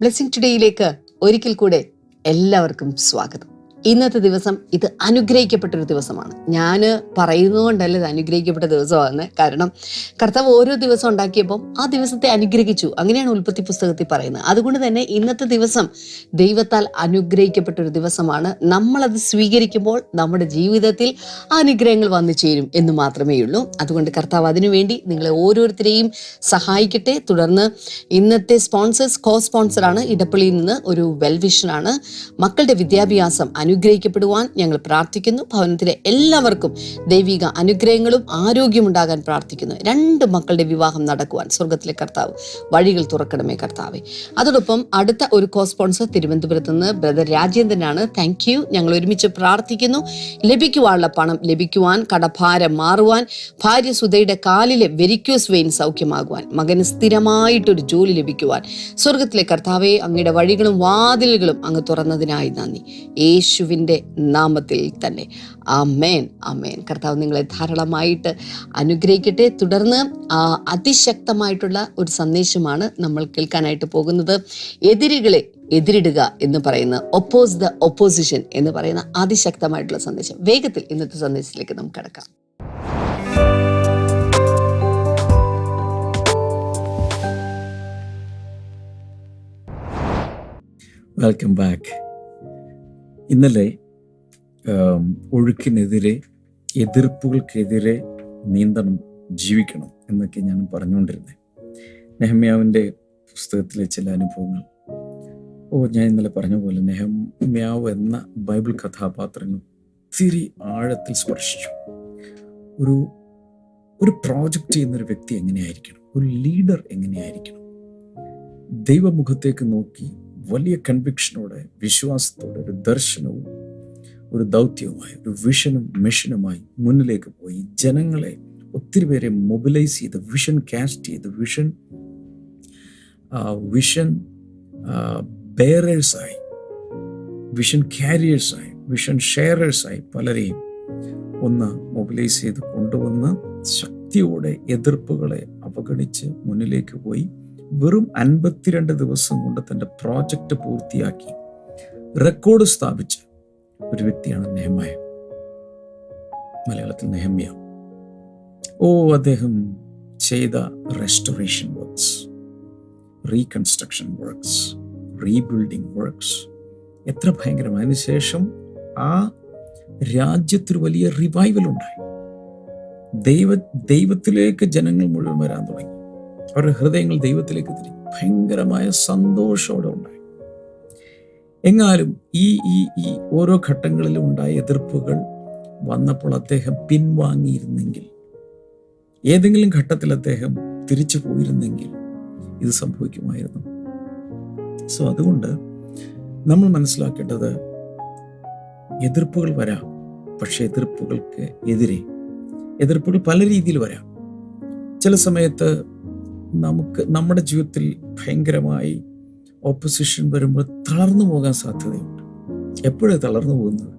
Blessing ടുഡേയിലേക്ക് ഒരിക്കൽ കൂടെ എല്ലാവർക്കും സ്വാഗതം. ഇന്നത്തെ ദിവസം ഇത് അനുഗ്രഹിക്കപ്പെട്ട ഒരു ദിവസമാണ്. ഞാൻ പറയുന്നത് കൊണ്ടല്ല ഇത് അനുഗ്രഹിക്കപ്പെട്ട ദിവസമാണ് കാരണം കർത്താവ് ഓരോ ദിവസം ഉണ്ടാക്കിയപ്പം ആ ദിവസത്തെ അനുഗ്രഹിച്ചു. അങ്ങനെയാണ് ഉൽപ്പത്തി പുസ്തകത്തിൽ പറയുന്നത്. അതുകൊണ്ട് തന്നെ ഇന്നത്തെ ദിവസം ദൈവത്താൽ അനുഗ്രഹിക്കപ്പെട്ട ഒരു ദിവസമാണ്. നമ്മളത് സ്വീകരിക്കുമ്പോൾ നമ്മുടെ ജീവിതത്തിൽ അനുഗ്രഹങ്ങൾ വന്നു ചേരും എന്ന് മാത്രമേ ഉള്ളൂ. അതുകൊണ്ട് കർത്താവ് അതിനുവേണ്ടി നിങ്ങളെ ഓരോരുത്തരെയും സഹായിക്കട്ടെ. തുടർന്ന് ഇന്നത്തെ സ്പോൺസേഴ്സ് കോ സ്പോൺസറാണ് ഇടപ്പള്ളിയിൽ നിന്ന് ഒരു വെൽവിഷനാണ് മക്കളുടെ വിദ്യാഭ്യാസം അനുഗ്രഹിക്കപ്പെടുവാൻ ഞങ്ങൾ പ്രാർത്ഥിക്കുന്നു. ഭവനത്തിലെ എല്ലാവർക്കും ദൈവിക അനുഗ്രഹങ്ങളും ആരോഗ്യമുണ്ടാകാൻ പ്രാർത്ഥിക്കുന്നു. രണ്ട് മക്കളുടെ വിവാഹം നടക്കുവാൻ സ്വർഗത്തിലെ കർത്താവ് വഴികൾ തുറക്കണമേ കർത്താവെ. അതോടൊപ്പം അടുത്ത ഒരു കോ സ്പോൺസർ തിരുവനന്തപുരത്ത് നിന്ന് ബ്രദർ രാജേന്ദ്രനാണ്. താങ്ക് യു ഞങ്ങൾ ഒരുമിച്ച് പ്രാർത്ഥിക്കുന്നു. ലഭിക്കുവാനുള്ള പണം ലഭിക്കുവാൻ കടഭാരം മാറുവാൻ ഭാര്യ സുധയുടെ കാലിലെ വെരിക്യൂസ് വെയിൻ സൗഖ്യമാകുവാൻ മകന് സ്ഥിരമായിട്ടൊരു ജോലി ലഭിക്കുവാൻ സ്വർഗത്തിലെ കർത്താവെ അങ്ങയുടെ വഴികളും വാതിലുകളും അങ്ങ് തുറന്നതിനായി നന്ദി. യേശുവിന്റെ നാമത്തിൽ തന്നെ. ആമേൻ ആമേൻ. കർത്താവ് നിങ്ങളെ ധാരാളമായിട്ട് അനുഗ്രഹിക്കട്ടെ. തുടർന്ന് അതിശക്തമായിട്ടുള്ള ഒരു സന്ദേശമാണ് നമ്മൾ കേൾക്കാനായിട്ട് പോകുന്നത്. എതിരികളെ എതിരിടുക എന്ന് പറയുന്ന ഒപ്പോസ് ദ ഒപ്പോസിഷൻ എന്ന് പറയുന്ന അതിശക്തമായിട്ടുള്ള സന്ദേശം. വേഗത്തിൽ ഇന്നത്തെ സന്ദേശത്തിലേക്ക് നമുക്ക് കടക്കാം. വെൽക്കം ബാക്ക് ഇന്നലെ ഒഴുക്കിനെതിരെ എതിർപ്പുകൾക്കെതിരെ നീന്തണം ജീവിക്കണം എന്നൊക്കെ ഞാൻ പറഞ്ഞുകൊണ്ടിരുന്നത് നെഹമ്യാവിന്റെ പുസ്തകത്തിലെ ചില അനുഭവങ്ങൾ. ഓ ഞാൻ ഇന്നലെ പറഞ്ഞ പോലെ നെഹമ്യാവ് എന്ന ബൈബിൾ കഥാപാത്രങ്ങൾ ഒത്തിരി ആഴത്തിൽ സ്പർശിച്ചു. ഒരു ഒരു പ്രോജക്റ്റ് ചെയ്യുന്നൊരു വ്യക്തി എങ്ങനെയായിരിക്കണം? ഒരു ലീഡർ എങ്ങനെയായിരിക്കണം? ദൈവമുഖത്തേക്ക് നോക്കി വലിയ കൺവിക്ഷനോടെ വിശ്വാസത്തോടെ ഒരു ദർശനവും ഒരു ദൗത്യവുമായി ഒരു വിഷനും മിഷനുമായി മുന്നിലേക്ക് പോയി. ജനങ്ങളെ ഒത്തിരി പേരെ മൊബിലൈസ് ചെയ്ത് വിഷൻ കാസ്റ്റ് ചെയ്ത് വിഷൻ വിഷൻ ബെയറേഴ്സായി വിഷൻ ക്യാരിയേഴ്സായി വിഷൻ ഷെയറേഴ്സായി പലരെയും ഒന്ന് മൊബിലൈസ് ചെയ്ത് കൊണ്ടുവന്ന് ശക്തിയോടെ എതിർപ്പുകളെ അവഗണിച്ച് മുന്നിലേക്ക് പോയി. വെറും അൻപത്തിരണ്ട് ദിവസം കൊണ്ട് തന്റെ പ്രോജക്റ്റ് പൂർത്തിയാക്കി റെക്കോർഡ് സ്ഥാപിച്ച ഒരു വ്യക്തിയാണ് നെഹമായ. മലയാളത്തിൽ നെഹമ്യ. ഓ അദ്ദേഹം ചെയ്ത restoration works reconstruction works rebuilding works എത്ര ഭയങ്കരം അതിനുശേഷം ആ രാജ്യത്തൊരു വലിയ റിവൈവൽ ഉണ്ടായി. ദൈവ ദൈവത്തിലേക്ക് ജനങ്ങൾ മുഴുവൻ വരാൻ തുടങ്ങി. അവരുടെ ഹൃദയങ്ങൾ ദൈവത്തിലേക്ക് തിരിഞ്ഞു. ഭയങ്കരമായ സന്തോഷമോടെ ഉണ്ടായി. എങ്ങാലും ഈ ഈ ഈ ഓരോ ഘട്ടങ്ങളിലും ഉണ്ടായ എതിർപ്പുകൾ വന്നപ്പോൾ അദ്ദേഹം പിൻവാങ്ങിയിരുന്നെങ്കിൽ ഏതെങ്കിലും ഘട്ടത്തിൽ അദ്ദേഹം തിരിച്ചു പോയിരുന്നെങ്കിൽ ഇത് സംഭവിക്കുമായിരുന്നു. സോ അതുകൊണ്ട് നമ്മൾ മനസ്സിലാക്കേണ്ടത് എതിർപ്പുകൾ വരാം പക്ഷെ എതിർപ്പുകൾക്ക് എതിരെ. എതിർപ്പുകൾ പല രീതിയിൽ വരാം. ചില സമയത്ത് നമുക്ക് നമ്മുടെ ജീവിതത്തിൽ ഭയങ്കരമായി ഓപ്പോസിഷൻ വരുമ്പോൾ തളർന്നു പോകാൻ സാധ്യതയുണ്ട്. എപ്പോഴാണ് തളർന്നു പോകുന്നത്?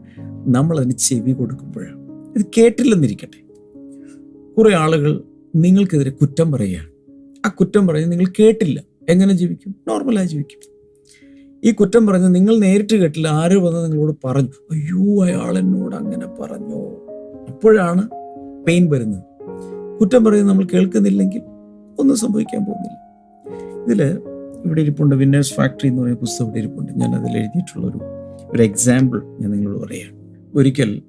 നമ്മൾ അതിന് ചെവി കൊടുക്കുമ്പോഴാണ്. ഇത് കേട്ടില്ലെന്നിരിക്കട്ടെ. കുറേ ആളുകൾ നിങ്ങൾക്കെതിരെ കുറ്റം പറയുകയാണ്. ആ കുറ്റം പറഞ്ഞ് നിങ്ങൾ കേട്ടില്ല. എങ്ങനെ ജീവിക്കും? നോർമലായി ജീവിക്കും. ഈ കുറ്റം പറഞ്ഞ് നിങ്ങൾ നേരിട്ട് കേട്ടില്ല. ആര് വന്ന് നിങ്ങളോട് പറഞ്ഞു അയ്യോ അയാൾ എന്നോട് അങ്ങനെ പറഞ്ഞു? അപ്പോഴാണ് പെയിൻ വരുന്നത്. കുറ്റം പറയുന്നത് നമ്മൾ കേൾക്കുന്നില്ലെങ്കിൽ ഒന്നും സംഭവിക്കാൻ പോകുന്നില്ല. ഇതിൽ ഇവിടെ ഇരിപ്പുണ്ട് വിന്നേഴ്സ് ഫാക്ടറി എന്ന് പറയുന്ന പുസ്തകം ഇവിടെ ഇരിപ്പുണ്ട്. ഞാൻ അതിൽ എഴുതിയിട്ടുള്ളൊരു ഒരു എക്സാമ്പിൾ ഞാൻ നിങ്ങളോട് പറയാം. ഒരിക്കൽ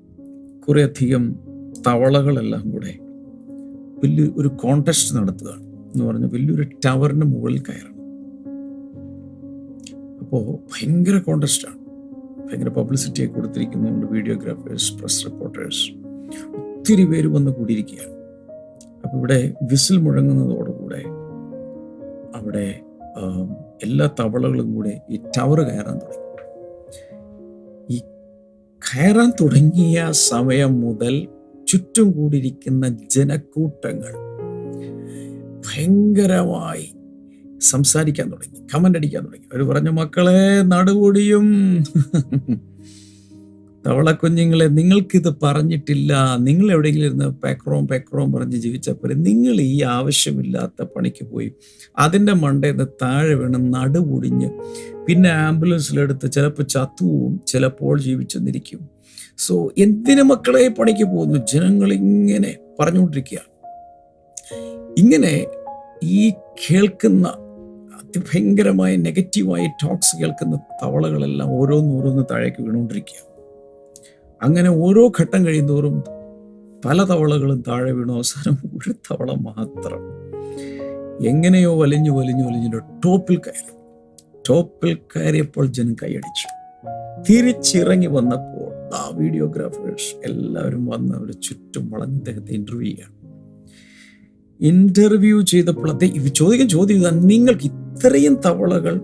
കുറേ അധികം തവളകളെല്ലാം കൂടെ വലിയ ഒരു കോണ്ടസ്റ്റ് നടത്തുകയാണ് എന്ന് പറഞ്ഞാൽ വലിയൊരു ടവറിന് മുകളിൽ കയറണം. അപ്പോൾ ഭയങ്കര കോണ്ടസ്റ്റാണ് ഭയങ്കര പബ്ലിസിറ്റിയൊക്കെ കൊടുത്തിരിക്കുന്നതുകൊണ്ട് വീഡിയോഗ്രാഫേഴ്സ് പ്രസ് റിപ്പോർട്ടേഴ്സ് ഒത്തിരി പേര് വന്ന് കൂടിയിരിക്കുകയാണ്. അപ്പോൾ ഇവിടെ വിസിൽ മുഴങ്ങുന്നതോടുകൂടെ അവിടെ എല്ലാ തവളകളും കൂടെ ഈ ടവർ കയറാൻ തുടങ്ങി. ഈ കയറാൻ തുടങ്ങിയ സമയം മുതൽ ചുറ്റും കൂടിയിരിക്കുന്ന ജനക്കൂട്ടങ്ങൾ ഭയങ്കരമായി സംസാരിക്കാൻ തുടങ്ങി കമന്റ് അടിക്കാൻ തുടങ്ങി. അവർ പറഞ്ഞു മക്കളെ നടുപൊടിയും തവളക്കുഞ്ഞുങ്ങളെ നിങ്ങൾക്കിത് പറഞ്ഞിട്ടില്ല. നിങ്ങൾ എവിടെയെങ്കിലും ഇരുന്ന് പെക്രോം പെക്രോം പറഞ്ഞ് ജീവിച്ചപ്പോൾ നിങ്ങൾ ഈ ആവശ്യമില്ലാത്ത പണിക്ക് പോയി അതിന്റെ മണ്ടയിൽ താഴെ വീണ് നടുപൊടിഞ്ഞ് പിന്നെ ആംബുലൻസിലെടുത്ത് ചിലപ്പോൾ ചത്തുവും ചിലപ്പോൾ ജീവിച്ചെന്നിരിക്കും. സോ എന്തിനു മക്കളെ പണിക്ക് പോകുന്നു? ജനങ്ങൾ ഇങ്ങനെ പറഞ്ഞുകൊണ്ടിരിക്കുക. ഇങ്ങനെ ഈ കേൾക്കുന്ന അതിഭയങ്കരമായ നെഗറ്റീവായ ടോക്സ് കേൾക്കുന്ന തവളകളെല്ലാം ഓരോന്നോരോന്ന് താഴേക്ക് വീണുകൊണ്ടിരിക്കുക. അങ്ങനെ ഓരോ ഘട്ടം കഴിയുന്തോറും പല തവളകളും താഴെ വീണു. അവസാനം ഒരു തവള മാത്രം. എങ്ങനെയോ വലിഞ്ഞു വലിഞ്ഞു വലിഞ്ഞു ടോപ്പിൽ കയറി. ടോപ്പിൽ കയറിയപ്പോൾ ജനം കൈയടിച്ചു. തിരിച്ചിറങ്ങി വന്നപ്പോൾ ആ വീഡിയോഗ്രാഫേഴ്സ് എല്ലാവരും വന്ന് അവർ ചുറ്റും വളഞ്ഞ് അദ്ദേഹത്തെ ഇന്റർവ്യൂ ചെയ്യാണ് ഇന്റർവ്യൂ ചെയ്തപ്പോൾ അദ്ദേഹം ചോദിക്കാൻ ചോദ്യം ഇതാണ് നിങ്ങൾക്ക് ഇത്രയും തവളകൾ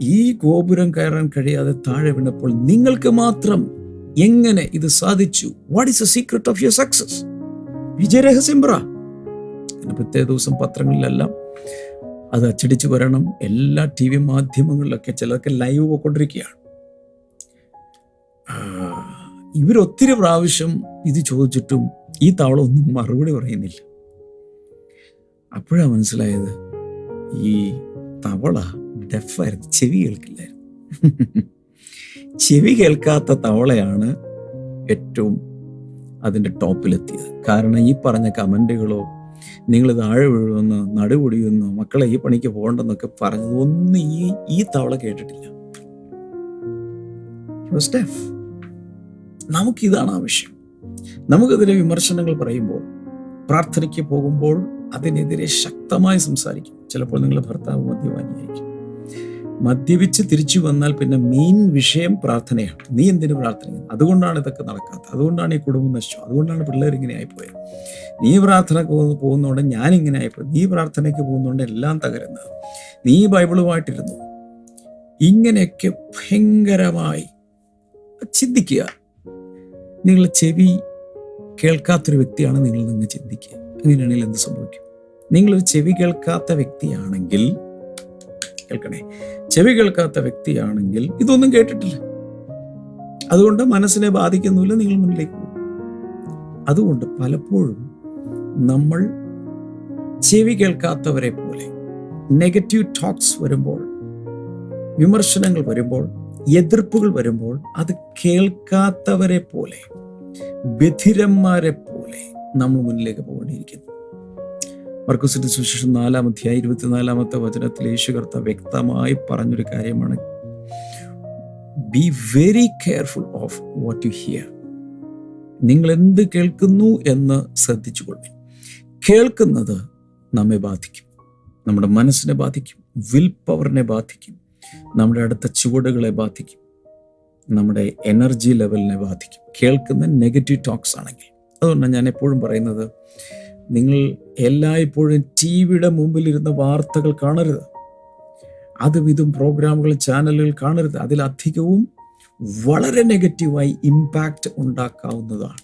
ഈ ഗോപുരം കയറാൻ കഴിയാതെ താഴെ വീണപ്പോൾ നിങ്ങൾക്ക് മാത്രം എങ്ങനെ ഇത് സാധിച്ചു? What is a secret of your success വിജയരഹസ്യം പറ. പ്രത്യേക ദിവസം പത്രങ്ങളിലെല്ലാം അത് അച്ചടിച്ച് വരണം. എല്ലാ ടി വി മാധ്യമങ്ങളിലൊക്കെ ചിലതൊക്കെ ലൈവ് പോയിക്കൊണ്ടിരിക്കുകയാണ്. ഇവരൊത്തിരി പ്രാവശ്യം ഇത് ചോദിച്ചിട്ടും ഈ തവള ഒന്നും മറുപടി പറയുന്നില്ല. അപ്പോഴാണ് മനസ്സിലായത് ഈ തവള ഡെഫായിരുന്നു ചെവി കേൾക്കില്ലായിരുന്നു. ചെവി കേൾക്കാത്ത തവളയാണ് ഏറ്റവും അതിന്റെ ടോപ്പിലെത്തിയത്. കാരണം ഈ പറഞ്ഞ കമന്റുകളോ നിങ്ങൾ താഴെ വീഴുന്നു നടുപൊടിയുന്നു മക്കളെ ഈ പണിക്ക് പോകണ്ടെന്നൊക്കെ പറഞ്ഞത് ഒന്നും ഈ ഈ തവള കേട്ടിട്ടില്ല. Deaf. നമുക്കിതാണ് ആവശ്യം നമുക്കെതിരെ വിമർശനങ്ങൾ പറയുമ്പോൾ പ്രാർത്ഥനയ്ക്ക് പോകുമ്പോൾ അതിനെതിരെ ശക്തമായി സംസാരിക്കും. ചിലപ്പോൾ നിങ്ങളുടെ ഭർത്താവ് മദ്യപാനിയായിരിക്കും. മദ്യപിച്ച് തിരിച്ചു വന്നാൽ പിന്നെ മെയിൻ വിഷയം പ്രാർത്ഥനയാണ്. നീ എന്തിനു പ്രാർത്ഥനയാണ് അതുകൊണ്ടാണ് ഇതൊക്കെ നടക്കാത്തത്. അതുകൊണ്ടാണ് ഈ കുടുംബം നശിച്ചു. അതുകൊണ്ടാണ് പിള്ളേർ ഇങ്ങനെ ആയിപ്പോയത്. നീ പ്രാർത്ഥനയ്ക്ക് പോകുന്ന- പോകുന്നതുകൊണ്ട് ഞാൻ ഇങ്ങനെ ആയിപ്പോയി. നീ പ്രാർത്ഥനയ്ക്ക് പോകുന്നതുകൊണ്ട് എല്ലാം തകരുന്നത്. നീ ബൈബിളുമായിട്ടിരുന്നു. ഇങ്ങനെയൊക്കെ ഭയങ്കരമായി ചിന്തിക്കുക. നിങ്ങൾ ചെവി കേൾക്കാത്തൊരു വ്യക്തിയാണ് നിങ്ങൾ നിങ്ങൾ ചിന്തിക്കുക. അങ്ങനെയാണെങ്കിൽ എന്ത് സംഭവിക്കും? നിങ്ങളൊരു ചെവി കേൾക്കാത്ത വ്യക്തിയാണെങ്കിൽ കേൾക്കണേ. ചെവി കേൾക്കാത്ത വ്യക്തിയാണെങ്കിൽ ഇതൊന്നും കേട്ടിട്ടില്ല. അതുകൊണ്ട് മനസ്സിനെ ബാധിക്കുന്നില്ല നിങ്ങൾ മുന്നിലേക്ക് പോകും. അതുകൊണ്ട് പലപ്പോഴും നമ്മൾ ചെവി കേൾക്കാത്തവരെ പോലെ നെഗറ്റീവ് ടോക്സ് വരുമ്പോൾ വിമർശനങ്ങൾ വരുമ്പോൾ എതിർപ്പുകൾ വരുമ്പോൾ അത് കേൾക്കാത്തവരെ പോലെ ബധിരന്മാരെ പോലെ നമ്മൾ മുന്നിലേക്ക് പോകേണ്ടിയിരിക്കുന്നു. മർക്കുസിന്റെ സുശേഷം നാലാം അധ്യായ ഇരുപത്തിനാലാമത്തെ വചനത്തിൽ യേശു കർത്ത വ്യക്തമായി പറഞ്ഞൊരു കാര്യമാണ്. Be very careful of what you hear നിങ്ങൾ എന്ത് കേൾക്കുന്നു എന്ന് ശ്രദ്ധിച്ചുകൊള്ളു. കേൾക്കുന്നത് നമ്മെ ബാധിക്കും. നമ്മുടെ മനസ്സിനെ ബാധിക്കും. വിൽ പവറിനെ ബാധിക്കും. നമ്മുടെ അടുത്ത ചുവടുകളെ ബാധിക്കും. നമ്മുടെ എനർജി ലെവലിനെ ബാധിക്കും. കേൾക്കുന്ന നെഗറ്റീവ് ടോക്സ് ആണെങ്കിൽ. അതുകൊണ്ടാണ് ഞാൻ എപ്പോഴും പറയുന്നത് നിങ്ങൾ എല്ലായ്പ്പോഴും ടി വിയുടെ മുമ്പിലിരുന്ന വാർത്തകൾ കാണരുത്. അതുവിധം പ്രോഗ്രാമുകൾ ചാനലുകൾ കാണരുത്. അതിലധികവും വളരെ നെഗറ്റീവായി ഇമ്പാക്റ്റ് ഉണ്ടാക്കാവുന്നതാണ്.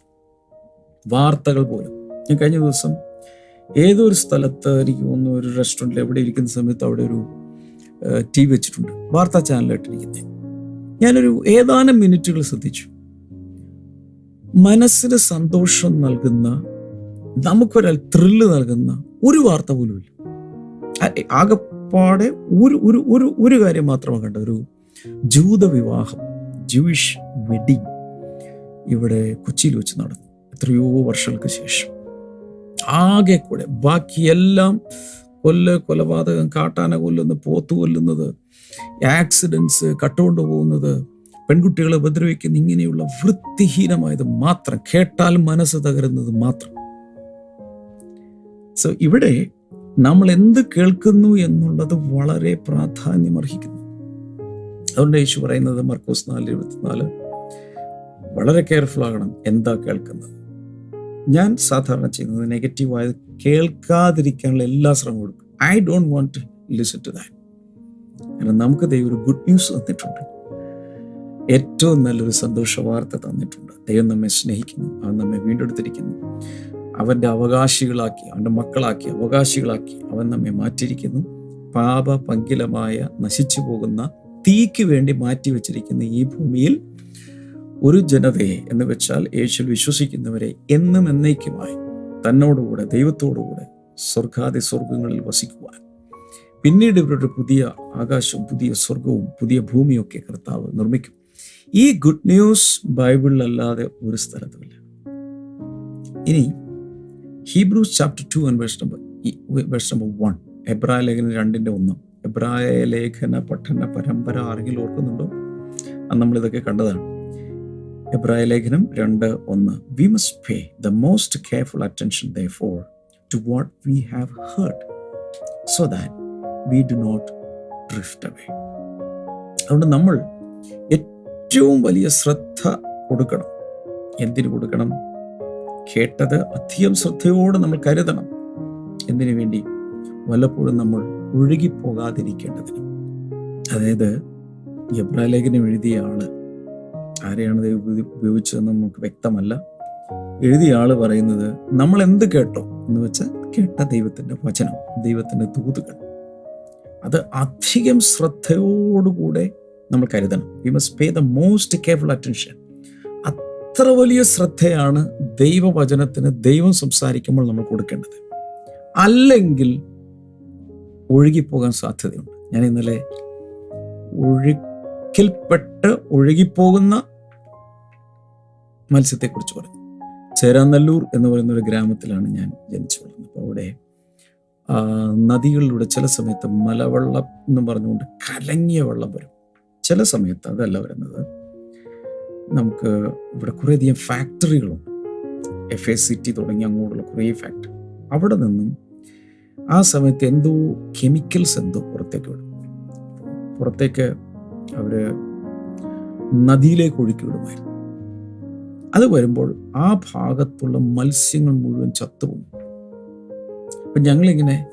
വാർത്തകൾ പോലും. ഞാൻ കഴിഞ്ഞ ദിവസം ഏതൊരു സ്ഥലത്ത് എനിക്ക് തോന്നുന്നു ഒരു റെസ്റ്റോറന്റിൽ എവിടെ ഇരിക്കുന്ന സമയത്ത് അവിടെ ഒരു ടി വി വെച്ചിട്ടുണ്ട്. വാർത്താ ചാനലായിട്ടിരിക്കുന്നത് ഞാനൊരു ഏതാനും മിനിറ്റുകൾ ശ്രദ്ധിച്ചു. മനസ്സിന് സന്തോഷം നൽകുന്ന നമുക്കൊരാൾ ത്രില്ല് നൽകുന്ന ഒരു വാർത്ത പോലും ഇല്ല. ആ- ഒരു ഒരു ഒരു ഒരു കാര്യം മാത്രമാണ് കണ്ടത്. ഒരു ജൂത വിവാഹം ജൂയിഷ് വെഡിങ് ഇവിടെ കൊച്ചിയിൽ വെച്ച് നടന്നു. എത്രയോ വർഷങ്ങൾക്ക് ശേഷം. ആകെ കൂടെ ബാക്കിയെല്ലാം കൊല്ല കൊലപാതകം കാട്ടാന കൊല്ലുന്ന പോത്തു കൊല്ലുന്നത് ആക്സിഡൻസ് കട്ടുകൊണ്ട് പോകുന്നത് പെൺകുട്ടികളെ ഉപദ്രവിക്കുന്ന ഇങ്ങനെയുള്ള വൃത്തിഹീനമായത് മാത്രം കേട്ടാൽ മനസ്സ് തകരുന്നത് മാത്രം. സോ ഇവിടെ നമ്മൾ എന്ത് കേൾക്കുന്നു എന്നുള്ളത് വളരെ പ്രാധാന്യം അർഹിക്കുന്നു. അതുകൊണ്ട് യേശു പറയുന്നത് മർക്കോസ് നാല് ഇരുപത്തിനാല് വളരെ കെയർഫുൾ ആകണം എന്താ കേൾക്കുന്നത്. ഞാൻ സാധാരണ ചെയ്യുന്നത് നെഗറ്റീവായത് കേൾക്കാതിരിക്കാനുള്ള എല്ലാ ശ്രമവും കൊടുക്കും. I don't want to listen to that നമുക്ക് ദൈവം ഒരു ഗുഡ് ന്യൂസ് തന്നിട്ടുണ്ട്. ഏറ്റവും നല്ലൊരു സന്തോഷ വാർത്ത തന്നിട്ടുണ്ട്. ദൈവം നമ്മെ സ്നേഹിക്കുന്നു അവൻ നമ്മെ വീണ്ടെടുത്തിരിക്കുന്നു. അവന്റെ അവകാശികളാക്കി അവന്റെ മക്കളാക്കി അവകാശികളാക്കി അവൻ നമ്മെ മാറ്റിയിരിക്കുന്നു. പാപ പങ്കിലമായ നശിച്ചു പോകുന്ന തീക്ക് വേണ്ടി മാറ്റി വെച്ചിരിക്കുന്ന ഈ ഭൂമിയിൽ ഒരു ജനതയെ എന്ന് വെച്ചാൽ യേശുവിൽ വിശ്വസിക്കുന്നവരെ എന്നും എന്നേക്കുമായി തന്നോടുകൂടെ ദൈവത്തോടുകൂടെ സ്വർഗാദി സ്വർഗങ്ങളിൽ വസിക്കുവാൻ. പിന്നീട് ഇവരുടെ പുതിയ ആകാശവും പുതിയ സ്വർഗവും പുതിയ ഭൂമിയൊക്കെ കർത്താവ് നിർമ്മിക്കും. ഈ ഗുഡ് ന്യൂസ് ബൈബിളിലല്ലാതെ ഒരു സ്ഥലത്തുമില്ല. ഇനി Hebrews chapter two and verse number verse number one എബ്രായ ലേഖനം രണ്ടിന്റെ ഒന്ന്. എബ്രായ ലേഖന പഠന പരമ്പര ആരെങ്കിലും ഓർക്കുന്നുണ്ടോ? അത് നമ്മളിതൊക്കെ കണ്ടതാണ്. എബ്രായ ലേഖനം രണ്ട് ഒന്ന്. We must pay the most careful attention therefore to what we have heard so that we do not drift away അതുകൊണ്ട് നമ്മൾ ഏറ്റവും വലിയ ശ്രദ്ധ കൊടുക്കണം. എന്തിനു കൊടുക്കണം? കേട്ടത് അധികം ശ്രദ്ധയോടെ നമ്മൾ കരുതണം. എന്തിനു വേണ്ടി? വല്ലപ്പോഴും നമ്മൾ ഒഴുകിപ്പോകാതിരിക്കേണ്ടതിന്. അതായത് എബ്രാലേഖനം എഴുതിയ ആൾ ആരെയാണ് ഉപയോഗിച്ചതെന്ന് നമുക്ക് വ്യക്തമല്ല. എഴുതിയ ആൾ പറയുന്നത് നമ്മൾ എന്ത് കേട്ടോ എന്ന് വെച്ചാൽ കേട്ട ദൈവത്തിന്റെ വചനം ദൈവത്തിന്റെ ദൂതുകൾ. അത് അധികം ശ്രദ്ധയോടുകൂടെ നമ്മൾ കരുതണം. We must pay the most careful attention അത്ര വലിയ ശ്രദ്ധയാണ് ദൈവവചനത്തിന് ദൈവം സംസാരിക്കുമ്പോൾ നമ്മൾ കൊടുക്കേണ്ടത്. അല്ലെങ്കിൽ ഒഴുകിപ്പോകാൻ സാധ്യതയുണ്ട്. ഞാൻ ഇന്നലെ ഒഴുക്കിൽപ്പെട്ട് ഒഴുകിപ്പോകുന്ന മത്സ്യത്തെക്കുറിച്ച് പറഞ്ഞു. ചേരാനല്ലൂർ എന്ന് പറയുന്ന ഒരു ഗ്രാമത്തിലാണ് ഞാൻ ജനിച്ചു വളർന്നത് അപ്പോൾ അവിടെ നദികളിലൂടെ ചില സമയത്ത് മലവെള്ളം എന്ന് പറഞ്ഞുകൊണ്ട് കലങ്ങിയ വെള്ളം വരും. ചില സമയത്ത് അതല്ല വരുന്നത്. നമുക്ക് ഇവിടെ കുറേയധികം ഫാക്ടറികളുണ്ട് എഫ് എ സിറ്റി തുടങ്ങി അങ്ങോട്ടുള്ള കുറേ ഫാക്ടറി അവിടെ നിന്നും ആ സമയത്ത് എന്തോ കെമിക്കൽസ് എന്തോ പുറത്തേക്ക് വിടും. പുറത്തേക്ക് അവർ നദിയിലേക്ക് ഒഴുക്കി വിടുമായിരുന്നു. അത് വരുമ്പോൾ ആ ഭാഗത്തുള്ള മത്സ്യങ്ങൾ മുഴുവൻ ചത്തുപോകും. അപ്പം ഞങ്ങളിങ്ങനെ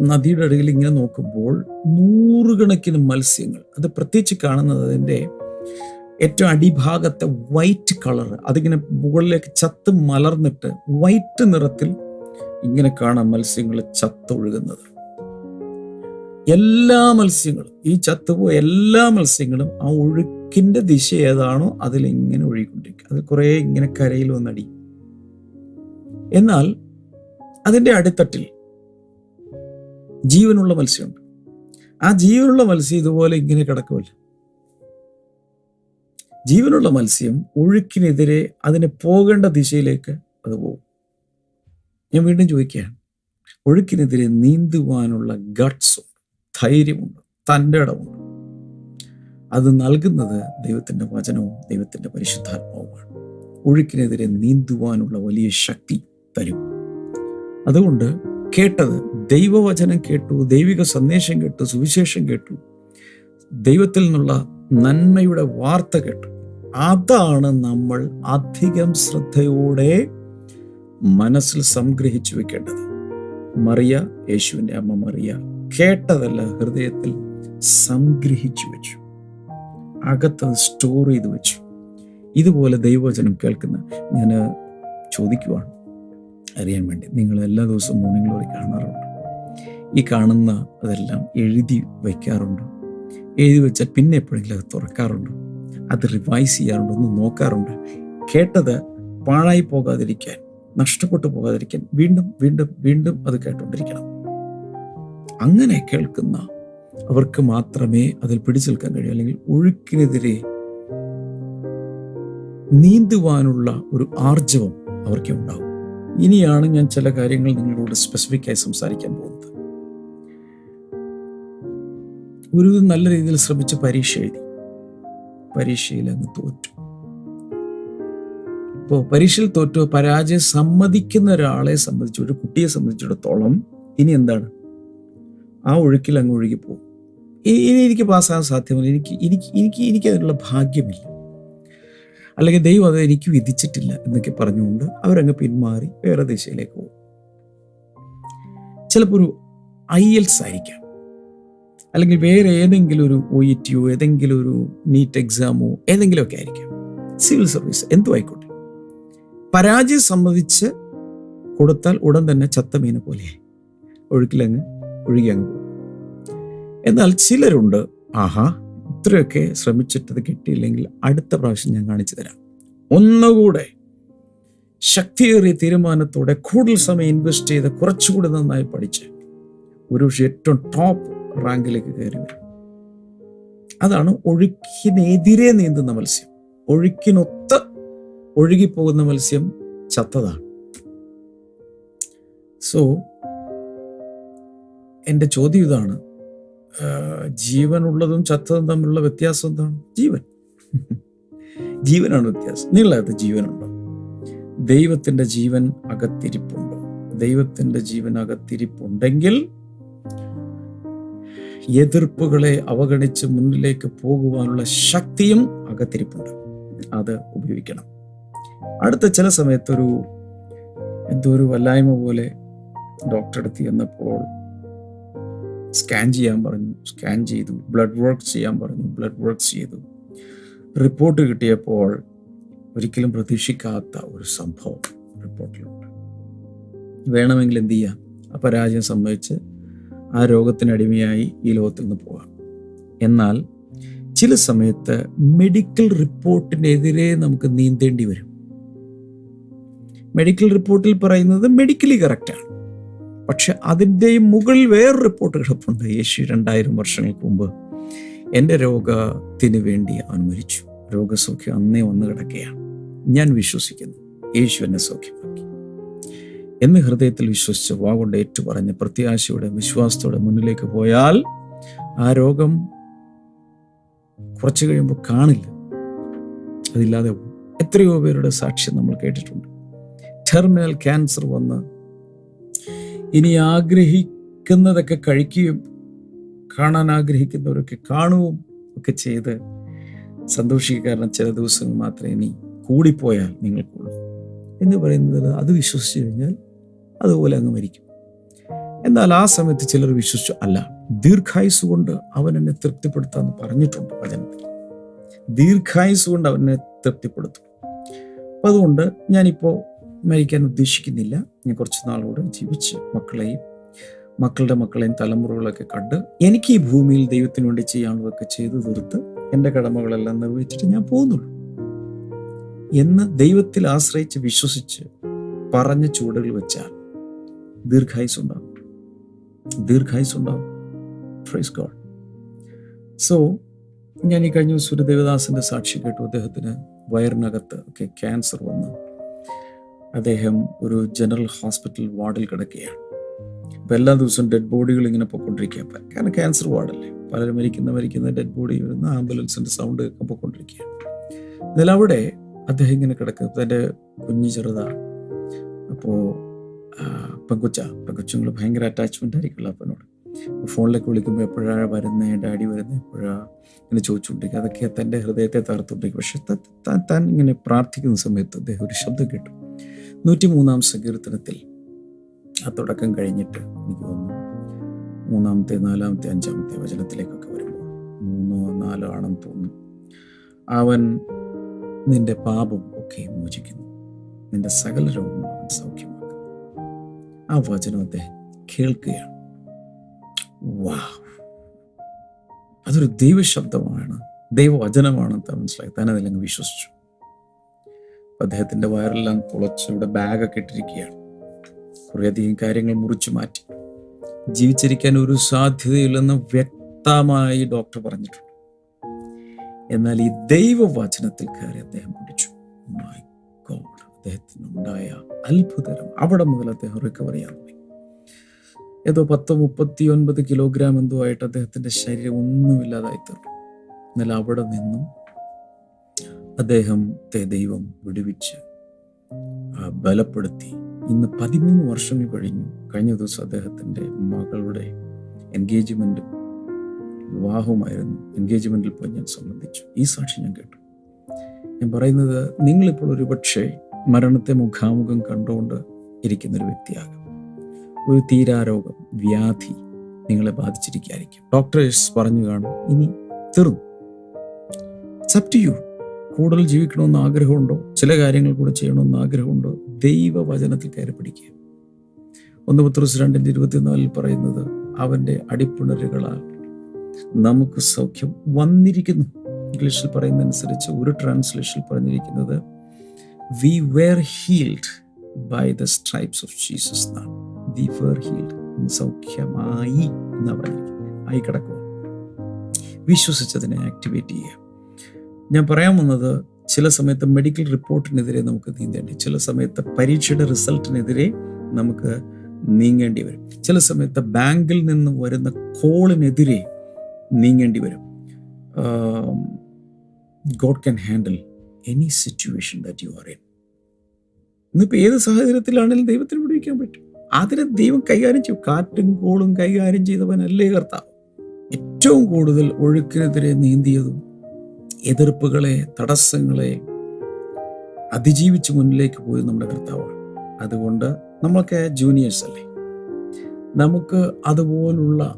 നദിയുടെ അടിയിൽ ഇങ്ങനെ നോക്കുമ്പോൾ നൂറുകണക്കിന് മത്സ്യങ്ങൾ അത് പ്രത്യേകിച്ച് കാണുന്നത് അതിന്റെ ഏറ്റവും അടിഭാഗത്തെ വൈറ്റ് കളർ അതിങ്ങനെ മുകളിലേക്ക് ചത്ത് മലർന്നിട്ട് വൈറ്റ് നിറത്തിൽ ഇങ്ങനെ കാണാം മത്സ്യങ്ങൾ ചത്തൊഴുകുന്നത്. എല്ലാ മത്സ്യങ്ങളും ഈ ചത്തുപോയ എല്ലാ മത്സ്യങ്ങളും ആ ഒഴുക്കിന്റെ ദിശ ഏതാണോ അതിൽ ഇങ്ങനെ ഒഴുകിക്കൊണ്ടിരിക്കും. അത് കുറെ ഇങ്ങനെ കരയിൽ വന്നടി. എന്നാൽ അതിന്റെ അടിത്തട്ടിൽ ജീവനുള്ള മത്സ്യമുണ്ട്. ആ ജീവനുള്ള മത്സ്യം ഇതുപോലെ ഇങ്ങനെ കിടക്കുമല്ല. ജീവനുള്ള മത്സ്യം ഒഴുക്കിനെതിരെ അതിന് പോകേണ്ട ദിശയിലേക്ക് അത് പോകും. ഞാൻ വീണ്ടും ചോദിക്കുകയാണ്. ഒഴുക്കിനെതിരെ നീന്തുവാനുള്ള ഗട്ട്സും ധൈര്യമുണ്ട് തന്റെ ഇടമുണ്ട്. അത് നൽകുന്നത് ദൈവത്തിന്റെ വചനവും ദൈവത്തിന്റെ പരിശുദ്ധാത്മാവുമാണ്. ഒഴുക്കിനെതിരെ നീന്തുവാനുള്ള വലിയ ശക്തി തരും. അതുകൊണ്ട് കേട്ടത് ദൈവവചനം കേട്ടു ദൈവിക സന്ദേശം കേട്ടു സുവിശേഷം കേട്ടു ദൈവത്തിൽ നിന്നുള്ള നന്മയുടെ വാർത്ത കേട്ടു. അതാണ് നമ്മൾ അധികം ശ്രദ്ധയോടെ മനസ്സിൽ സംഗ്രഹിച്ചു വെക്കേണ്ടത്. മറിയ യേശുവിന്റെ അമ്മ മറിയ കേട്ടതല്ല ഹൃദയത്തിൽ സംഗ്രഹിച്ചു വെച്ചു. അകത്തത് സ്റ്റോർ ചെയ്ത് വെച്ചു. ഇതുപോലെ ദൈവവചനം കേൾക്കുന്ന ഞാൻ ചോദിക്കുവാണ്. അറിയാൻ വേണ്ടി നിങ്ങൾ എല്ലാ ദിവസവും മോർണിംഗ് ഗ്ലോറി കാണാറുണ്ട്. ഈ കാണുന്ന അതെല്ലാം എഴുതി വയ്ക്കാറുണ്ട് എഴുതി വെച്ചാൽ പിന്നെ എപ്പോഴെങ്കിലും അത് തുറക്കാറുണ്ട്. അത് റിവൈസ് ചെയ്യാറുണ്ട് ഒന്ന് നോക്കാറുണ്ട്. കേട്ടത് പാഴായി പോകാതിരിക്കാൻ നഷ്ടപ്പെട്ടു പോകാതിരിക്കാൻ വീണ്ടും വീണ്ടും വീണ്ടും അത് കേട്ടുകൊണ്ടിരിക്കണം. അങ്ങനെ കേൾക്കുന്ന അവർക്ക് മാത്രമേ അതിൽ പിടിച്ചു നിൽക്കാൻ കഴിയൂ. അല്ലെങ്കിൽ ഒഴുക്കിനെതിരെ നീന്തുവാനുള്ള ഒരു ആർജവം അവർക്ക് ഉണ്ടാവും. ഇനിയാണ് ഞാൻ ചില കാര്യങ്ങൾ നിങ്ങളോട് സ്പെസിഫിക് ആയി സംസാരിക്കാൻ പോകുന്നത്. ഒരു നല്ല രീതിയിൽ ശ്രമിച്ച് പരീക്ഷ എഴുതി. പരീക്ഷയിൽ അങ്ങ് തോറ്റു. ഇപ്പോൾ പരീക്ഷയിൽ തോറ്റു പരാജയം സമ്മതിക്കുന്ന ഒരാളെ സംബന്ധിച്ച് ഒരു കുട്ടിയെ സംബന്ധിച്ചിടത്തോളം ഇനി എന്താണ്? ആ ഒഴുക്കിൽ അങ്ങ് ഒഴുകി പോകും. ഇനി എനിക്ക് പാസ്സാകാൻ സാധ്യമല്ല. എനിക്ക് എനിക്ക് എനിക്ക് എനിക്ക് അതിനുള്ള ഭാഗ്യമില്ല. അല്ലെങ്കിൽ ദൈവം അത് എനിക്ക് വിധിച്ചിട്ടില്ല എന്നൊക്കെ പറഞ്ഞുകൊണ്ട് അവരങ്ങ് പിന്മാറി വേറെ ദിശയിലേക്ക് പോകും. ചിലപ്പോൾ ഒരു ഐ എൽസ് ആയിരിക്കാം. അല്ലെങ്കിൽ വേറെ ഏതെങ്കിലും ഒരു ഒ ഇ ടിയോ ഏതെങ്കിലും ഒരു നീറ്റ് എക്സാമോ ഏതെങ്കിലുമൊക്കെ ആയിരിക്കാം. സിവിൽ സർവീസ് എന്തോ ആയിക്കോട്ടെ പരാജയം സംബന്ധിച്ച് കൊടുത്താൽ ഉടൻ തന്നെ ചത്ത മീനെ പോലെ ഒഴുക്കിലങ്ങ് ഒഴുകി അങ്ങ് പോകും. എന്നാൽ ചിലരുണ്ട് ആഹാ ഇത്രയൊക്കെ ശ്രമിച്ചിട്ടത് കിട്ടിയില്ലെങ്കിൽ അടുത്ത പ്രാവശ്യം ഞാൻ കാണിച്ചു തരാം. ഒന്നുകൂടെ ശക്തിയേറിയ തീരുമാനത്തോടെ കൂടുതൽ സമയം ഇൻവെസ്റ്റ് ചെയ്ത് കുറച്ചുകൂടി നന്നായി പഠിച്ച് ഒരു പക്ഷേ ഏറ്റവും ടോപ്പ് റാങ്കിലേക്ക് കയറി വരും അതാണ് ഒഴുക്കിനെതിരെ നീന്തുന്ന മത്സ്യം. ഒഴുക്കിനൊത്ത് ഒഴുകിപ്പോകുന്ന മത്സ്യം ചത്തതാണ്. സോ എന്റെ ചോദ്യം ഇതാണ്. ജീവനുള്ളതും ചത്തതും തമ്മിലുള്ള വ്യത്യാസം എന്താണ്? ജീവൻ. ജീവനാണ് വ്യത്യാസം. നിങ്ങളകത്ത് ജീവനുണ്ടോ? ദൈവത്തിന്റെ ജീവൻ അകത്തിരിപ്പുണ്ടോ? ദൈവത്തിന്റെ ജീവൻ അകത്തിരിപ്പുണ്ടെങ്കിൽ എതിർപ്പുകളെ അവഗണിച്ച് മുന്നിലേക്ക് പോകുവാനുള്ള ശക്തിയും അകത്തിരിപ്പുണ്ട്. അത് ഉപയോഗിക്കണം. അടുത്ത ചില സമയത്തൊരു എന്തോ ഒരു വല്ലായ്മ പോലെ ഡോക്ടറെ അടുത്ത് ചെന്നപ്പോൾ സ്കാൻ ചെയ്യാൻ പറഞ്ഞു സ്കാൻ ചെയ്തു ബ്ലഡ് വർക്ക് ചെയ്യാൻ പറഞ്ഞു ബ്ലഡ് വർക്ക് ചെയ്തു. റിപ്പോർട്ട് കിട്ടിയപ്പോൾ ഒരിക്കലും പ്രതീക്ഷിക്കാത്ത ഒരു സംഭവം റിപ്പോർട്ടിലുണ്ട്. വേണമെങ്കിൽ എന്ത് ചെയ്യാം? അപരാജയം പരാജയം സംഭവിച്ച് ആ രോഗത്തിനടിമയായി ഈ ലോകത്തിൽ നിന്ന് പോകാം എന്നാൽ ചില സമയത്ത് മെഡിക്കൽ റിപ്പോർട്ടിനെതിരെ നമുക്ക് നീന്തേണ്ടി വരും. മെഡിക്കൽ റിപ്പോർട്ടിൽ പറയുന്നത് മെഡിക്കലി കറക്റ്റാണ് പക്ഷെ അതിന്റെയും മുകളിൽ വേറെ റിപ്പോർട്ട് കിടപ്പുണ്ട്. യേശു രണ്ടായിരം വർഷങ്ങൾക്ക് മുമ്പ് എന്റെ രോഗത്തിന് വേണ്ടി അവൻ മരിച്ചു. രോഗസൗഖ്യം അന്നേ വന്ന് കിടക്കുകയാണ്. ഞാൻ വിശ്വസിക്കുന്നു. യേശു എന്നെ സൗഖ്യമാക്കി എന്ന് ഹൃദയത്തിൽ വിശ്വസിച്ച് വാഗൊണ്ട് ഏറ്റുപറഞ്ഞ് പ്രത്യാശയോടെ വിശ്വാസത്തോടെ മുന്നിലേക്ക് പോയാൽ ആ രോഗം കുറച്ച് കഴിയുമ്പോൾ കാണില്ല. അതില്ലാതെ എത്രയോ പേരുടെ സാക്ഷ്യം നമ്മൾ കേട്ടിട്ടുണ്ട്. ടെർമിനൽ ക്യാൻസർ വന്ന് ഇനി ആഗ്രഹിക്കുന്നതൊക്കെ കഴിക്കുകയും കാണാൻ ആഗ്രഹിക്കുന്നവരൊക്കെ കാണുകയും ഒക്കെ ചെയ്ത് സന്തോഷിക്കുക കാരണം ചില ദിവസങ്ങൾ മാത്രമേ ഇനി കൂടിപ്പോയാൽ നിങ്ങൾക്കുള്ളൂ. എന്ന് പറയുന്നത് അത് വിശ്വസിച്ച് കഴിഞ്ഞാൽ അതുപോലെ അങ്ങ് മരിക്കും. എന്നാൽ ആ സമയത്ത് ചിലർ വിശ്വസിച്ചു അല്ല ദീർഘായുസ് കൊണ്ട് അവൻ എന്നെ തൃപ്തിപ്പെടുത്താന്ന് പറഞ്ഞിട്ടുണ്ട് വചനത്തിൽ. ദീർഘായുസ് കൊണ്ട് അവനെ തൃപ്തിപ്പെടുത്തും. അപ്പൊ അതുകൊണ്ട് ഞാനിപ്പോൾ മരിക്കാൻ ഉദ്ദേശിക്കുന്നില്ല. ഞാൻ കുറച്ച് നാളുകൂടെ ജീവിച്ച് മക്കളെയും മക്കളുടെ മക്കളെയും തലമുറകളൊക്കെ കണ്ട് എനിക്ക് ഈ ഭൂമിയിൽ ദൈവത്തിന് വേണ്ടി ചെയ്യാനുള്ളതൊക്കെ ചെയ്തു തീർത്ത് എന്റെ കടമകളെല്ലാം നിർവഹിച്ചിട്ട് ഞാൻ പോകുന്നുള്ളൂ. എന്ന് ദൈവത്തിൽ ആശ്രയിച്ച് വിശ്വസിച്ച് പറഞ്ഞ ചൂടുകൾ വെച്ചാൽ ദീർഘായുസ് ഉണ്ടാവും ദീർഘായുസ് ഉണ്ടാവും ഫ്രൈസ് ഗോഡ് സോ ഞാൻ ഈ കഴിഞ്ഞ ദേവദാസന്റെ സാക്ഷി കേട്ടു. അദ്ദേഹത്തിന് വയറിനകത്ത് ഒക്കെ ക്യാൻസർ വന്ന്. അദ്ദേഹം ഒരു ജനറൽ ഹോസ്പിറ്റൽ വാർഡിൽ കിടക്കുകയാണ്. അപ്പൊ എല്ലാ ദിവസവും ഡെഡ് ബോഡികൾ ഇങ്ങനെ പൊയ്ക്കൊണ്ടിരിക്കുക കാരണം ക്യാൻസർ വാർഡല്ലേ? പലരും മരിക്കുന്ന മരിക്കുന്ന ഡെഡ് ബോഡി വരുന്ന ആംബുലൻസിന്റെ സൗണ്ട് ഒക്കെ പൊയ്ക്കൊണ്ടിരിക്കുകയാണ്. എന്നാൽ അവിടെ അദ്ദേഹം ഇങ്ങനെ കിടക്കുന്നത് തന്റെ കുഞ്ഞു ചെറുതാണ്. അപ്പോൾ പെങ്കുച്ച പെങ്കൊച്ചുങ്ങൾ ഭയങ്കര അറ്റാച്ച്മെന്റ് ആയിരിക്കുമല്ലോ അപ്പനോട്. ഫോണിലേക്ക് വിളിക്കുമ്പോൾ എപ്പോഴാണ് വരുന്നത് ഡാഡി വരുന്നത് എപ്പോഴാണ് ഇങ്ങനെ ചോദിച്ചുകൊണ്ടിരിക്കുക അതൊക്കെ തന്റെ ഹൃദയത്തെ തകർത്തുകൊണ്ടിരിക്കും. പക്ഷെ താൻ ഇങ്ങനെ പ്രാർത്ഥിക്കുന്ന സമയത്ത് അദ്ദേഹം ഒരു ശബ്ദം കേട്ടു. നൂറ്റി മൂന്നാം സങ്കീർത്തനത്തിൽ ആ തുടക്കം കഴിഞ്ഞിട്ട് എനിക്ക് തോന്നുന്നു മൂന്നാമത്തെ നാലാമത്തെ അഞ്ചാമത്തെ വചനത്തിലേക്കൊക്കെ വരുമ്പോൾ മൂന്നോ നാലോ ആണെന്ന് തോന്നുന്നു. അവൻ നിന്റെ പാപം ഒക്കെ മോചിക്കുന്നു. നിന്റെ സകല രോഗങ്ങളും സൗഖ്യമാക്കുന്നു. ആ വചനത്തെ കേൾക്കുകയാണ്. വാ. അതൊരു ദൈവശബ്ദമാണ്. ദൈവവചനമാണെന്ന് മനസ്സിലാക്കി താൻ അതിലങ്ങ് വിശ്വസിച്ചു. അദ്ദേഹത്തിന്റെ വയറെല്ലാം തുളച്ച് ഇവിടെ ബാഗൊക്കെ ഇട്ടിരിക്കുകയാണ്. കുറേയധികം കാര്യങ്ങൾ മുറിച്ചു മാറ്റി. ജീവിച്ചിരിക്കാൻ ഒരു സാധ്യതയില്ലെന്ന് വ്യക്തമായി ഡോക്ടർ പറഞ്ഞിട്ടുണ്ട്. എന്നാൽ ഈ ദൈവവചനത്തിൽ കയറി അദ്ദേഹം പിടിച്ചു മൈ ഗോഡ് അദ്ദേഹത്തിനുണ്ടായ അത്ഭുതരം. അവിടെ മുതൽ അദ്ദേഹം റിക്കവർ ചെയ്യാൻ തുടങ്ങി. ഏതോ പത്ത് മുപ്പത്തി ഒൻപത് കിലോഗ്രാം എന്തോ ആയിട്ട് അദ്ദേഹത്തിന്റെ ശരീരം ഒന്നുമില്ലാതായി തീർന്നു. എന്നാൽ അവിടെ നിന്നും അദ്ദേഹത്തെ ദൈവം വിടുവിച്ച് ബലപ്പെടുത്തി. ഇന്ന് പതിമൂന്ന് വർഷങ്ങൾ കഴിഞ്ഞു. കഴിഞ്ഞ ദിവസം അദ്ദേഹത്തിന്റെ മകളുടെ എൻഗേജ്മെന്റും വിവാഹവുമായിരുന്നു. എൻഗേജ്മെന്റിൽ പോയി ഞാൻ സംബന്ധിച്ചു. ഈ സാക്ഷി ഞാൻ കേട്ടു. ഞാൻ പറയുന്നത് നിങ്ങളിപ്പോൾ ഒരു പക്ഷേ മരണത്തെ മുഖാമുഖം കണ്ടുകൊണ്ട് ഇരിക്കുന്ന ഒരു വ്യക്തിയാകാം. ഒരു തീരാരോഗം വ്യാധി നിങ്ങളെ ബാധിച്ചിരിക്കുകയായിരിക്കും. ഡോക്ടേഴ്സ് പറഞ്ഞു കാണും ഇനി തീർന്നു. ടു യു കൂടുതൽ ജീവിക്കണമെന്ന് ആഗ്രഹമുണ്ടോ? ചില കാര്യങ്ങൾ കൂടെ ചെയ്യണമെന്ന് ആഗ്രഹമുണ്ടോ? ദൈവവചനത്തിൽ കയറി പിടിക്കുക. ഒന്ന് പത്രോസ് രണ്ടിന്റെ ഇരുപത്തിനാലിൽ പറയുന്നത് അവന്റെ അടിപ്പിണരുകളാൽ നമുക്ക് സൗഖ്യം വന്നിരിക്കുന്നു. ഇംഗ്ലീഷിൽ പറയുന്നതനുസരിച്ച് ഒരു ട്രാൻസ്ലേഷനിൽ പറഞ്ഞിരിക്കുന്നത് we were healed by the stripes of Jesus എന്നാണ് വി വെയർ ഹീൽഡ് സൗഖ്യമായി പറഞ്ഞിരിക്കുന്നത് ആയി കിടക്കുക വിശ്വസിച്ചതിനെ ആക്ടിവേറ്റ് ചെയ്യുക. ഞാൻ പറയാൻ വന്നത് ചില സമയത്ത് മെഡിക്കൽ റിപ്പോർട്ടിനെതിരെ നമുക്ക് നീന്തേണ്ടി ചില സമയത്ത് പരീക്ഷയുടെ റിസൾട്ടിനെതിരെ നമുക്ക് നീങ്ങേണ്ടി വരും. ചില സമയത്ത് ബാങ്കിൽ നിന്ന് വരുന്ന കോളിനെതിരെ നീങ്ങേണ്ടി വരും. God can handle any situation that you are in ഇന്നിപ്പോൾ ഏത് സാഹചര്യത്തിലാണെങ്കിലും ദൈവത്തിന് പിടിക്കാൻ പറ്റും. അതിനെ ദൈവം കൈകാര്യം ചെയ്യും. കാറ്റും കോളും കൈകാര്യം ചെയ്തവനല്ലേ കർത്താവ്. ഏറ്റവും കൂടുതൽ ഒഴുക്കിനെതിരെ നീന്തിയതും എതിർപ്പുകളെ തടസ്സങ്ങളെ അതിജീവിച്ച് മുന്നിലേക്ക് പോയത് നമ്മുടെ കർത്താവാണ്. അതുകൊണ്ട് നമ്മളൊക്കെ ജൂനിയേഴ്സ് അല്ലേ? നമുക്ക് അതുപോലുള്ള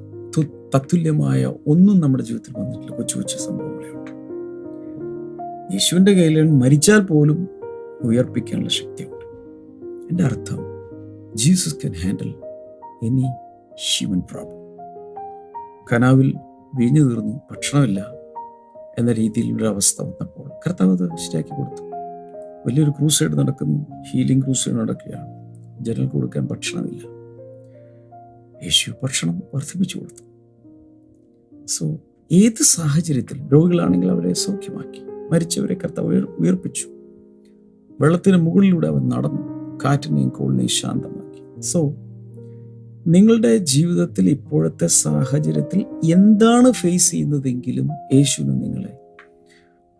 തത്തുല്യമായ ഒന്നും നമ്മുടെ ജീവിതത്തിൽ വന്നിട്ടില്ല. കൊച്ചു കൊച്ചു സംഭവങ്ങളെ യേശുവിന്റെ കയ്യിൽ മരിച്ചാൽ പോലും ഉയർപ്പിക്കാനുള്ള ശക്തിയുണ്ട്. എന്റെ അർത്ഥം Jesus can handle any human problem കനാവിൽ വീഞ്ഞു തീർന്നു ഭക്ഷണമില്ല എന്ന രീതിയിലൊരു അവസ്ഥ വന്നപ്പോൾ കർത്താവ് അത് ശരിയാക്കി കൊടുത്തു. വലിയൊരു ക്രൂസൈഡ് നടക്കുന്നു ഹീലിംഗ് ക്രൂസൈഡ് നടക്കുകയാണ്. ജനങ്ങൾക്ക് കൊടുക്കാൻ ഭക്ഷണമില്ല. യേശു ഭക്ഷണം വർദ്ധിപ്പിച്ചു കൊടുത്തു. സോ ഏത് സാഹചര്യത്തിൽ രോഗികളാണെങ്കിൽ അവരെ സൗഖ്യമാക്കി? മരിച്ചവരെ കർത്താവ് ഉയർ ഉയർപ്പിച്ചു വെള്ളത്തിന് മുകളിലൂടെ അവൻ നടന്നു. കാറ്റിനെയും കോളിനെയും ശാന്തമാക്കി. സോ നിങ്ങളുടെ ജീവിതത്തിൽ ഇപ്പോഴത്തെ സാഹചര്യത്തിൽ എന്താണ് ഫേസ് ചെയ്യുന്നതെങ്കിലും യേശുവിന് നിങ്ങളെ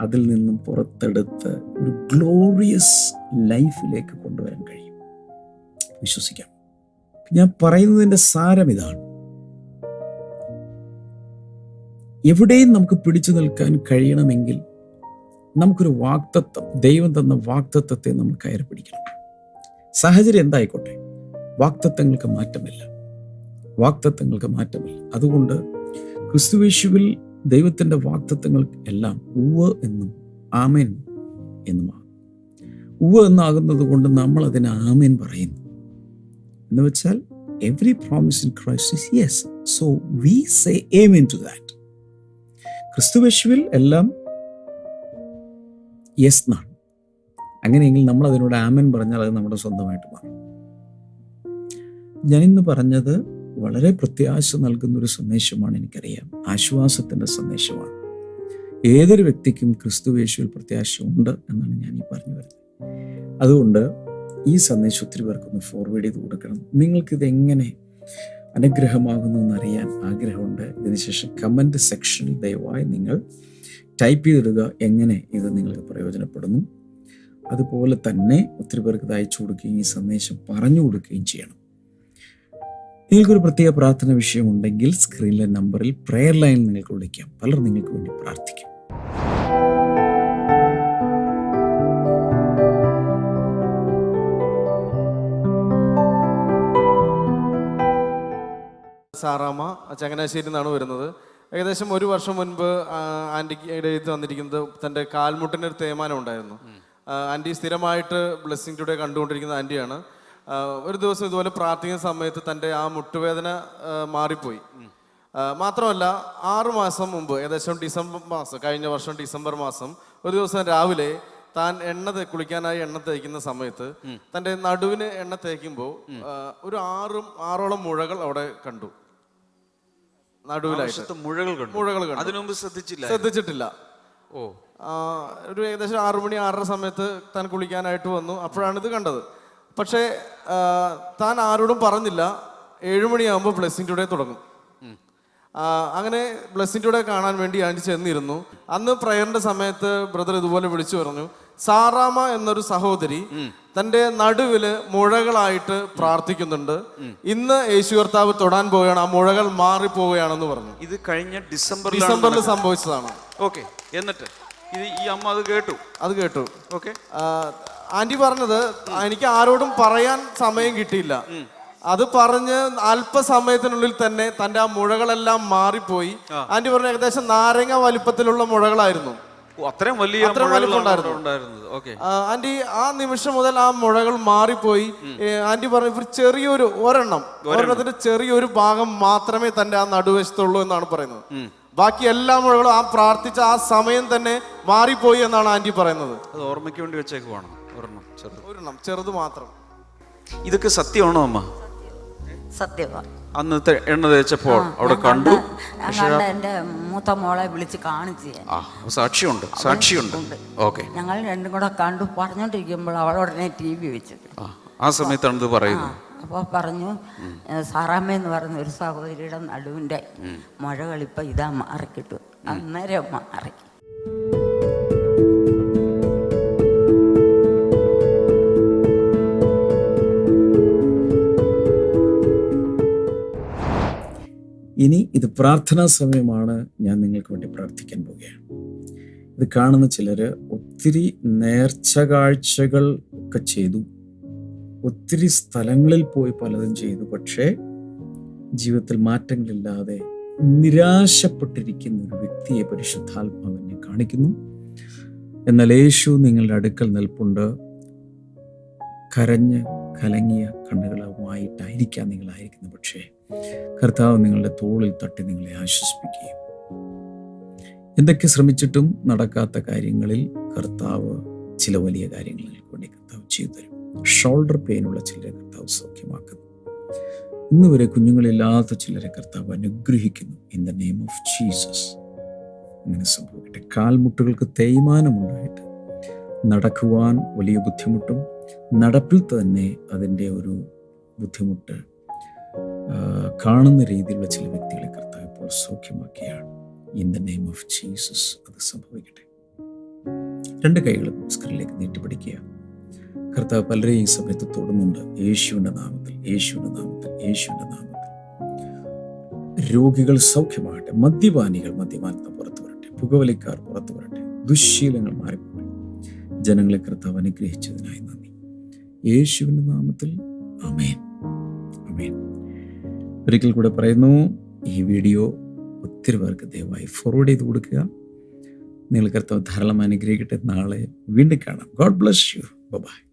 അതിൽ നിന്നും പുറത്തെടുത്ത് ഒരു ഗ്ലോറിയസ് ലൈഫിലേക്ക് കൊണ്ടുവരാൻ കഴിയും. വിശ്വസിക്കാം. ഞാൻ പറയുന്നതിന്റെ സാരം ഇതാണ്. എവിടെയും നമുക്ക് പിടിച്ചു നിൽക്കാൻ കഴിയണമെങ്കിൽ നമുക്കൊരു വാക്തത്വം ദൈവം തന്ന വാക്തത്വത്തെ നമ്മൾ കയറി പിടിക്കണം. സാഹചര്യം എന്തായിക്കോട്ടെ? വാക്തത്വങ്ങൾക്ക് മാറ്റമില്ല. വാക്തത്വങ്ങൾക്ക് മാറ്റമില്ല. അതുകൊണ്ട് ക്രിസ്തുവേശുവിൽ ദൈവത്തിന്റെ വാക്തത്വങ്ങൾ എല്ലാം ഉവ് എന്നും ആമേൻ എന്നുമാണ്. ഉവ് എന്നാകുന്നത് കൊണ്ട് നമ്മൾ അതിന് ആമേൻ പറയുന്നു. എന്ന് വെച്ചാൽ every promise in Christ yes so we say amen to that ക്രിസ്തുവേശുവിൽ എല്ലാം യെസ് എന്നാണ് അങ്ങനെയെങ്കിൽ നമ്മൾ അതിനോട് ആമൻ പറഞ്ഞാൽ അത് നമ്മുടെ സ്വന്തമായിട്ട് മാറും. ഞാനിന്ന് പറഞ്ഞത് വളരെ പ്രത്യാശ നൽകുന്ന ഒരു സന്ദേശമാണ് എനിക്കറിയാം. ആശ്വാസത്തിന്റെ സന്ദേശമാണ്. ഏതൊരു വ്യക്തിക്കും ക്രിസ്തുവേശുവിൽ പ്രത്യാശ ഉണ്ട് എന്നാണ് ഞാൻ ഈ പറഞ്ഞു വരുന്നത്. അതുകൊണ്ട് ഈ സന്ദേശം ഒത്തിരി പേർക്കൊന്ന് ഫോർവേഡ് ചെയ്ത് കൊടുക്കണം. നിങ്ങൾക്കിത് എങ്ങനെ അനുഗ്രഹമാകുന്നു എന്നറിയാൻ ആഗ്രഹമുണ്ട്. ഇതിനുശേഷം കമന്റ് സെക്ഷനിൽ ദയവായി നിങ്ങൾ ടൈപ്പ് ചെയ്തിടുക എങ്ങനെ ഇത് നിങ്ങൾക്ക് പ്രയോജനപ്പെടുന്നു. അതുപോലെ തന്നെ ഒത്തിരി പേർക്ക് ഇത് അയച്ചു കൊടുക്കുകയും ഈ സന്ദേശം പറഞ്ഞു കൊടുക്കുകയും ചെയ്യണം. നിങ്ങൾക്കൊരു പ്രത്യേക പ്രാർത്ഥന വിഷയമുണ്ടെങ്കിൽ സ്ക്രീനിലെ നമ്പറിൽ പ്രെയർ ലൈൻ നിങ്ങൾക്ക് വിളിക്കാം. പലർ നിങ്ങൾക്ക് വേണ്ടി പ്രാർത്ഥിക്കും. സാറാമ്മ ചങ്ങനാശ്ശേരി നിന്നാണ് വരുന്നത്. ഏകദേശം ഒരു വർഷം മുൻപ് ആന്റി ആന്റിക്ക് എഴുതി വന്നിരിക്കുന്നത് തന്റെ കാൽമുട്ടിന് ഒരു തേയ്മാനം ഉണ്ടായിരുന്നു. ആന്റി ആന്റി സ്ഥിരമായിട്ട് ബ്ലെസ്സിങ് ടുഡേ കണ്ടുകൊണ്ടിരിക്കുന്ന ആന്റിയാണ് ഒരു ദിവസം ഇതുപോലെ പ്രാർത്ഥിക്കുന്ന സമയത്ത് തന്റെ ആ മുട്ടുവേദന മാറിപ്പോയി. മാത്രമല്ല ആറു മാസം മുമ്പ് ഏകദേശം ഡിസംബർ മാസം കഴിഞ്ഞ വർഷം ഡിസംബർ മാസം ഒരു ദിവസം രാവിലെ താൻ എണ്ണ കുളിക്കാനായി എണ്ണ തേക്കുന്ന സമയത്ത് തന്റെ നടുവിന് എണ്ണ തേക്കുമ്പോൾ ഒരു ആറും ആറോളം മുഴകൾ അവിടെ കണ്ടു. നടുവിലായിട്ട്. മുഴകൾ കണ്ടു. മുഴകൾ കണ്ടു. അതിനു മുമ്പ് ശ്രദ്ധിച്ചില്ല ശ്രദ്ധിച്ചിട്ടില്ല. ഓ. ഒരു ഏകദേശം ആറു മണി ആറര സമയത്ത് താൻ കുളിക്കാനായിട്ട് വന്നു. അപ്പോഴാണ് ഇത് കണ്ടത്. പക്ഷേ താൻ ആരോടും പറഞ്ഞില്ല. ഏഴുമണിയാകുമ്പോൾ ബ്ലെസ്സിങ് ടുഡേ തുടങ്ങും. അങ്ങനെ ബ്ലെസ്സിങ് ടുഡേ കാണാൻ വേണ്ടി ആന്റി ചെന്നിരുന്നു. അന്ന് പ്രയറിന്റെ സമയത്ത് ബ്രദർ ഇതുപോലെ വിളിച്ചു പറഞ്ഞു. സാറാമ എന്നൊരു സഹോദരി തന്റെ നടുവിൽ മുഴകളായിട്ട് പ്രാർത്ഥിക്കുന്നുണ്ട്. ഇന്ന് യേശു കർത്താവ് തൊടാൻ പോവുകയാണ്. ആ മുഴകൾ മാറിപ്പോവുകയാണെന്ന് പറഞ്ഞു. ഇത് കഴിഞ്ഞ ഡിസംബർ ഡിസംബറിൽ സംഭവിച്ചതാണ്. ഓക്കെ എന്നിട്ട് ഇത് ഈ അമ്മ അത് കേട്ടു? അത് കേട്ടു. ഓക്കെ. ആന്റി പറഞ്ഞത് എനിക്ക് ആരോടും പറയാൻ സമയം കിട്ടിയില്ല. അത് പറഞ്ഞ് അല്പസമയത്തിനുള്ളിൽ തന്നെ തന്റെ ആ മുഴകളെല്ലാം മാറിപ്പോയി. ആന്റി പറഞ്ഞ ഏകദേശം നാരങ്ങ വലിപ്പത്തിലുള്ള മുഴകളായിരുന്നു. അത്രയും വലിയ ആന്റി ആ നിമിഷം മുതൽ ആ മുഴകൾ മാറിപ്പോയി. ആന്റി പറഞ്ഞു ഇവർ ചെറിയൊരു ഒരെണ്ണം ഒരെണ്ണത്തിന്റെ ചെറിയൊരു ഭാഗം മാത്രമേ തന്റെ ആ നടുവശത്തുള്ളൂ എന്നാണ് പറയുന്നത്. ബാക്കി എല്ലാ മുഴകളും ആ പ്രാർത്ഥിച്ച ആ സമയം തന്നെ മാറിപ്പോയി എന്നാണ് ആന്റി പറയുന്നത്. അത് ഓർമ്മയ്ക്ക് വേണ്ടി വെച്ചേക്കുവാണ് ഒരെണ്ണം ചെറുത്. ഒരെണ്ണം ചെറുത് മാത്രം. ഇതൊക്കെ സത്യമാണോ അമ്മ? സത്യമാണ് അന്ന് തെ- എണ്ണ തേച്ചപ്പോൾ അവിടെ കണ്ടു. എന്റെ മൂത്ത മോളെ വിളിച്ച് കാണിച്ചു സാക്ഷിയുണ്ട് സാക്ഷിയുണ്ട്. ഓക്കെ. ഞങ്ങൾ രണ്ടും കൂടെ കണ്ടു പറഞ്ഞോണ്ടിരിക്കുമ്പോൾ അവൾ ഉടനെ ടി വി വെച്ചത് ആ സമയത്താണ് ഇത് പറയുന്നത്. അപ്പോൾ പറഞ്ഞു "ഏ, സാറാമ്മ എന്ന് പറയുന്ന ഒരു സഹോദരിയുടെ നടുവിന്റെ മുഴകളിപ്പോൾ ഇതാ മാറിക്കിട്ടു. അന്നേരം മാറി. ഇനി ഇത് പ്രാർത്ഥനാ സമയമാണ് ഞാൻ നിങ്ങൾക്ക് വേണ്ടി പ്രാർത്ഥിക്കാൻ പോവുകയാണ്. ഇത് കാണുന്ന ചിലർ ഒത്തിരി നേർച്ച കാഴ്ചകൾ ഒക്കെ ചെയ്തു. ഒത്തിരി സ്ഥലങ്ങളിൽ പോയി പലതും ചെയ്തു. പക്ഷേ ജീവിതത്തിൽ മാറ്റങ്ങളില്ലാതെ നിരാശപ്പെട്ടിരിക്കുന്ന ഒരു വ്യക്തിയെ പരിശുദ്ധാത്മാവിനെ കാണിക്കുന്നു. എന്നാൽ യേശു നിങ്ങളുടെ അടുക്കൽ നിൽപ്പുണ്ട്. കരഞ്ഞ് കലങ്ങിയ കണ്ണുകളുമായിട്ടായിരിക്കാം നിങ്ങളായിരിക്കുന്നത് പക്ഷേ കർത്താവ് നിങ്ങളുടെ തോളിൽ തട്ടി നിങ്ങളെ ആശ്വസിപ്പിക്കുകയും. എന്തൊക്കെ ശ്രമിച്ചിട്ടും നടക്കാത്ത കാര്യങ്ങളിൽ കർത്താവ് ചില വലിയ കാര്യങ്ങൾ നിങ്ങൾക്ക് കർത്താവ് ചെയ്തു തരും ഷോൾഡർ പെയിനുള്ള ചിലരെ കർത്താവ് സൗഖ്യമാക്കുന്നു. ഇന്ന് വരെ കുഞ്ഞുങ്ങളില്ലാത്ത ചിലരെ കർത്താവ് അനുഗ്രഹിക്കുന്നു. In the name of Jesus അങ്ങനെ സംഭവിക്കട്ടെ. കാൽമുട്ടുകൾക്ക് തേയ്മാനമുണ്ടായിട്ട് നടക്കുവാൻ വലിയ ബുദ്ധിമുട്ടും നടപ്പിൽ തന്നെ അതിന്റെ ഒരു ബുദ്ധിമുട്ട് കാണുന്ന രീതിയിലുള്ള ചില വ്യക്തികളെ കർത്താവ് ഇപ്പോൾ സൗഖ്യമാക്കിയാണ്. In the name of Jesus അത് സംഭവിക്കട്ടെ. രണ്ട് കൈകളും സ്ക്രീനിലേക്ക് നീട്ടിപ്പിടിക്കുക. കർത്താവ് പലരെയും ഈ സമയത്ത് തൊടുന്നുണ്ട്. യേശുവിന്റെ നാമത്തിൽ യേശുവിന്റെ നാമത്തിൽ യേശുവിന്റെ നാമത്തിൽ. രോഗികൾ സൗഖ്യമാകട്ടെ. മദ്യപാനികൾ മദ്യപാനത്തിന് പുറത്തു വരട്ടെ. പുകവലിക്കാർ പുറത്തു വരട്ടെ. ദുശ്ശീലങ്ങൾ മാറിപ്പോട്ടെ. ജനങ്ങളെ കർത്താവ് അനുഗ്രഹിച്ചതിനായി നന്ദി. യേശുവിന്റെ നാമത്തിൽ അമേൻ അമേൻ ഒരിക്കൽ കൂടെ പറയുന്നു ഈ വീഡിയോ ഒത്തിരി പേർക്ക് ദയവായി ഫോർവേഡ് ചെയ്ത് കൊടുക്കുക. നിങ്ങൾ ധാരാളം അനുഗ്രഹിക്കട്ടെ. നാളെ വീണ്ടും കാണാം. God bless you by